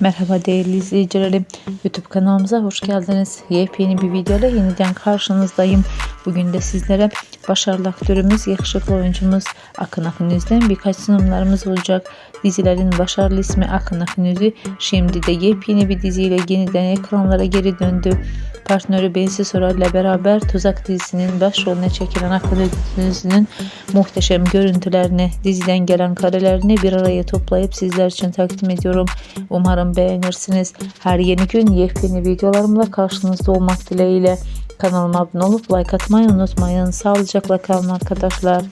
Merhaba değerli izleyicilerim. YouTube kanalımıza hoş geldiniz. Yepyeni bir videoyla yeniden karşınızdayım. Bugün de sizlere başarılı aktörümüz, yakışıklı oyuncumuz Akın Akınüz'den birkaç sunumlarımız olacak. Dizilerin başarılı ismi Akın Akınüz'ü şimdi de yepyeni bir diziyle yeniden ekranlara geri döndü. Partneri Bensi Soral ile beraber Tuzak dizisinin başrolüne çekilen Akın Akınüz'ün muhteşem görüntülerini, diziden gelen karelerini bir araya toplayıp sizler için takdim ediyorum. Umarım beğenirsiniz. Her yeni gün yepyeni videolarımla karşınızda olmak dileğiyle. Kanalıma abone olup like atmayı unutmayın. Sağlıcakla kalın arkadaşlar.